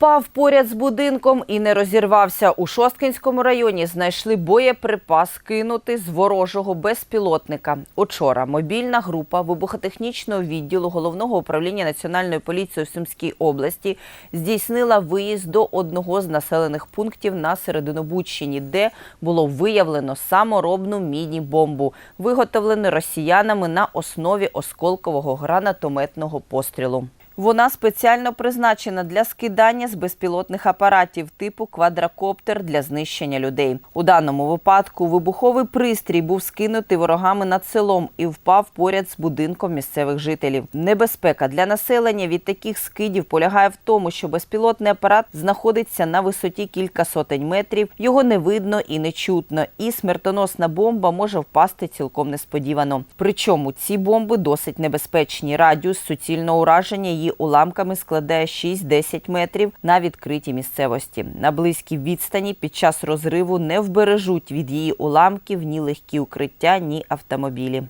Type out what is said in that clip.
Впав поряд з будинком і не розірвався. У Шосткинському районі знайшли боєприпас кинутий з ворожого безпілотника. Учора мобільна група вибухотехнічного відділу головного управління національної поліції у Сумській області здійснила виїзд до одного з населених пунктів на Серединобудщині, де було виявлено саморобну міні-бомбу, виготовлену росіянами на основі осколкового гранатометного пострілу. Вона спеціально призначена для скидання з безпілотних апаратів типу квадрокоптер для знищення людей. У даному випадку вибуховий пристрій був скинутий ворогами над селом і впав поряд з будинком місцевих жителів. Небезпека для населення від таких скидів полягає в тому, що безпілотний апарат знаходиться на висоті кілька сотень метрів, його не видно і не чутно, і смертоносна бомба може впасти цілком несподівано. Причому ці бомби досить небезпечні. Радіус суцільного ураження уламками складає 6-10 метрів на відкритій місцевості. На близькій відстані під час розриву не вбережуть від її уламків ні легкі укриття, ні автомобілі.